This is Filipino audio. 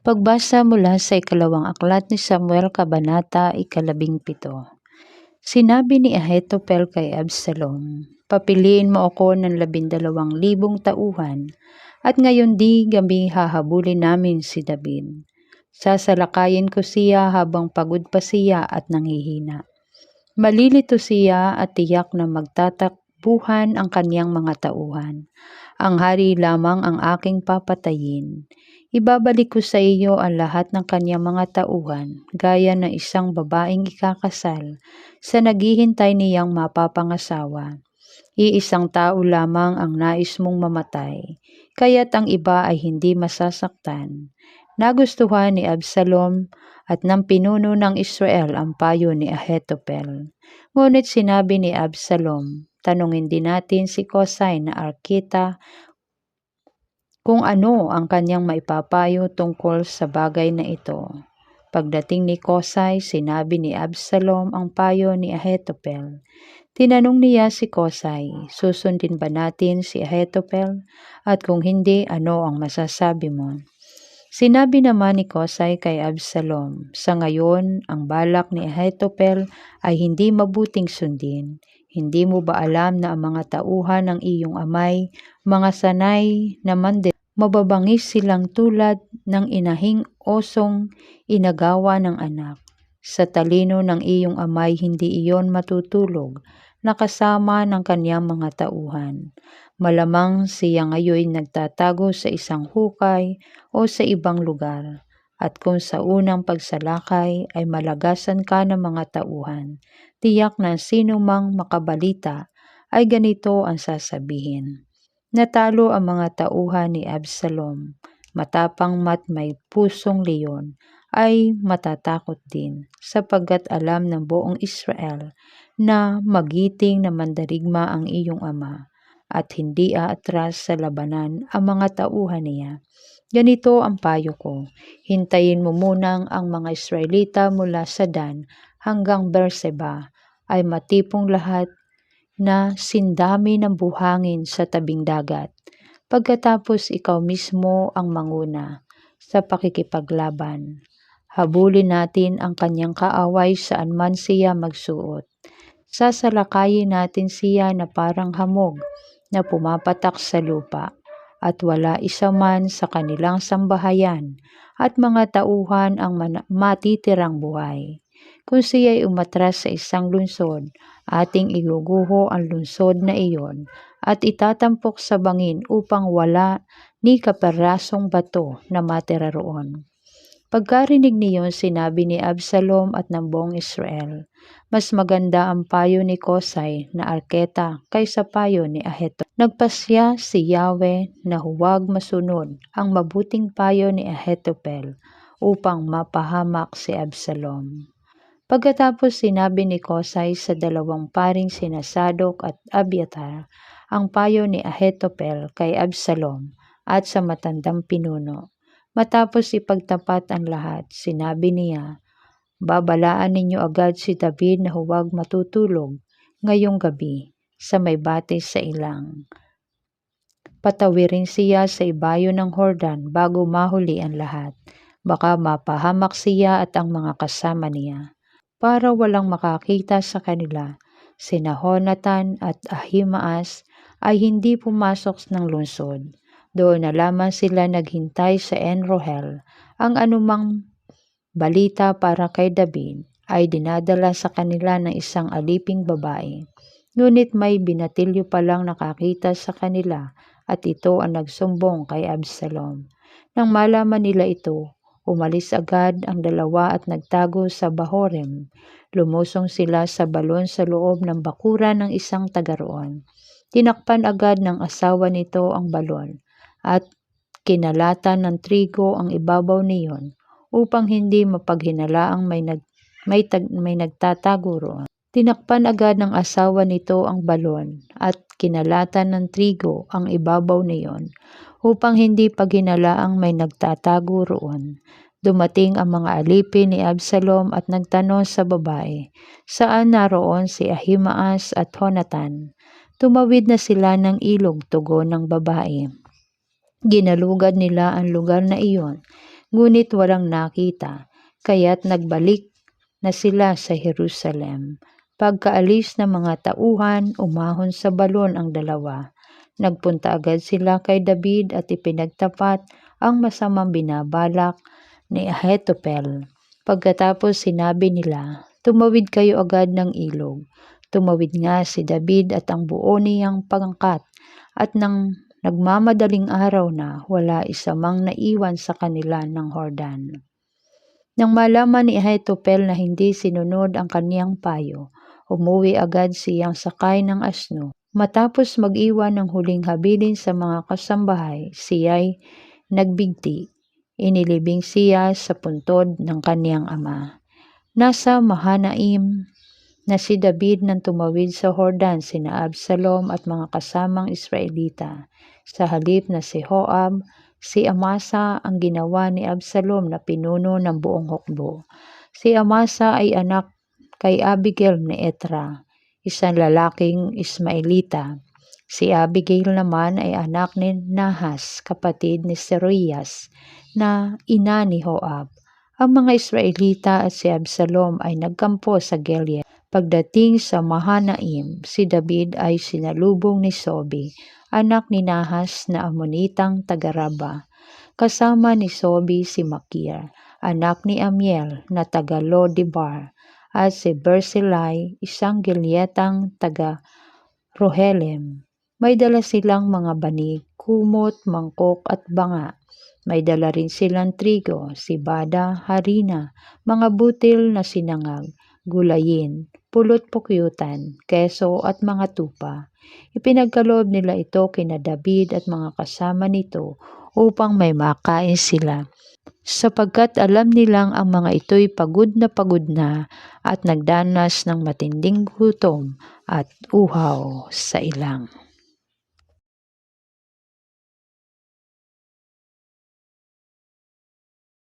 Pagbasa mula sa ikalawang aklat ni Samuel Kabanata, ikalabing pito. Sinabi ni Ahitopel kay Absalom, Papiliin mo ako ng labindalawang libong tauhan, at ngayon di gabi hahabulin namin si David. Sasalakayin ko siya habang pagod pa siya at nanghihina. Malilito siya at tiyak na magtatakbuhan ang kanyang mga tauhan. Ang hari lamang ang aking papatayin. Ibabalik ko sa iyo ang lahat ng kanyang mga tauhan, gaya ng isang babaeng ikakasal, sa naghihintay niyang mapapangasawa. Iisang tao lamang ang nais mong mamatay, kaya't ang iba ay hindi masasaktan. Nagustuhan ni Absalom at ng pinuno ng Israel ang payo ni Ahitopel. Ngunit sinabi ni Absalom, tanungin din natin si Kosay na Arkita kung ano ang kanyang maipapayo tungkol sa bagay na ito. Pagdating ni Kosay, sinabi ni Absalom ang payo ni Ahitopel. Tinanong niya si Kosay, susundin ba natin si Ahitopel? At kung hindi, ano ang masasabi mo? Sinabi naman ni Kosay kay Absalom, sa ngayon ang balak ni Ahitopel ay hindi mabuting sundin. Hindi mo ba alam na ang mga tauhan ng iyong amay, mga sanay naman din, mababangis silang tulad ng inahing osong inagawa ng anak. Sa talino ng iyong amay hindi iyon matutulog, nakasama ng kanyang mga tauhan. Malamang siya ngayon nagtatago sa isang hukay o sa ibang lugar. At kung sa unang pagsalakay ay malagasan ka ng mga tauhan, tiyak na sino mang makabalita ay ganito ang sasabihin. Natalo ang mga tauhan ni Absalom, matapang mat may pusong leon, ay matatakot din sapagkat alam ng buong Israel na magiting na mandarigma ang iyong ama at hindi aatras sa labanan ang mga tauhan niya. Ganito ang payo ko, hintayin mo munang ang mga Israelita mula sa Dan hanggang Berseba ay matipong lahat na sindami ng buhangin sa tabing dagat. Pagkatapos ikaw mismo ang manguna sa pakikipaglaban. Habulin natin ang kanyang kaaway saan man siya magsuot. Sasalakayin natin siya na parang hamog na pumapatak sa lupa at wala isa man sa kanilang sambahayan at mga tauhan ang matitirang buhay. Kung siya'y umatras sa isang lungsod, ating iguguho ang lungsod na iyon at itatampok sa bangin upang wala ni kaperasong bato na matira roon. Pagkarinig niyon sinabi ni Absalom at ng buong Israel, mas maganda ang payo ni Kosay na arketa kaysa payo ni Aheto. Nagpasya si Yahweh na huwag masunod ang mabuting payo ni Ahitopel upang mapahamak si Absalom. Pagkatapos sinabi ni Kosay sa dalawang paring sinasadok at Abiatar ang payo ni Ahitopel kay Absalom at sa matandang pinuno. Matapos ipagtapat ang lahat, sinabi niya, Babalaan ninyo agad si David na huwag matutulog ngayong gabi sa may batis sa ilang. Patawirin siya sa ibayo ng Hordan bago mahuli ang lahat. Baka mapahamak siya at ang mga kasama niya para walang makakita sa kanila. Sina Honatan at Ahimaas ay hindi pumasok ng lungsod. Doon na lamang sila naghintay sa Enrohel. Ang anumang balita para kay David ay dinadala sa kanila ng isang aliping babae. Ngunit may binatilyo pa lang nakakita sa kanila at ito ang nagsumbong kay Absalom. Nang malaman nila ito, Umalis agad ang dalawa at nagtago sa Bahorem. Lumusong sila sa balon sa loob ng bakuran ng isang taga roon. Tinakpan agad ng asawa nito ang balon at kinalatan ng trigo ang ibabaw niyon upang hindi mapaghinalaang may, nag, may, tag, may nagtatago roon. Tinakpan agad ng asawa nito ang balon at kinalatan ng trigo ang ibabaw niyon upang hindi paghinalaang may nagtatago roon. Dumating ang mga alipin ni Absalom at nagtanong sa babae, saan naroon si Ahimaas at Honatan. Tumawid na sila ng ilog tugon ng babae. Ginalugad nila ang lugar na iyon. ngunit walang nakita, kaya't nagbalik na sila sa Jerusalem. Pagkaalis ng mga tauhan, umahon sa balon ang dalawa. Nagpunta agad sila kay David at ipinagtapat ang masamang binabalak ni Ahithophel. Pagkatapos sinabi nila, tumawid kayo agad ng ilog. Tumawid nga si David at ang buo niyang pangkat at nang nagmamadaling araw na wala isa mang naiwan sa kanila ng Hordan. Nang malaman ni Ahithophel na hindi sinunod ang kaniyang payo, umuwi agad siyang sakay ng asno. Matapos mag-iwan ng huling habilin sa mga kasambahay, siya'y nagbigti. Inilibing siya sa puntod ng kaniyang ama. Nasa Mahanaim na si David nang tumawid sa Hordan sina Absalom at mga kasamang Israelita. Sa halip na si Joab, si Amasa ang ginawa ni Absalom na pinuno ng buong hukbo. Si Amasa ay anak kay Abigail ni Etra isang lalaking Ismailita. Si Abigail naman ay anak ni Nahas, kapatid ni Seruias, na ina ni Joab. Ang mga Israelita at si Absalom ay nagkampo sa Gilead. Pagdating sa Mahanaim, si David ay sinalubong ni Sobi, anak ni Nahas na amonitang tagaraba. Kasama ni Sobi si Makir, anak ni Amiel na taga Lodibar at si Bersilai, isang Gileatang taga Rohelem. May dala silang mga banig, kumot, mangkok at banga. May dala rin silang trigo, sibada, harina, mga butil na sinangag, gulayin, pulot pukyutan, keso at mga tupa. Ipinagkaloob nila ito kina David at mga kasama nito upang may makain sila sapagkat alam nilang ang mga ito'y pagod na pagod na at nagdanas ng matinding gutom at uhaw sa ilang.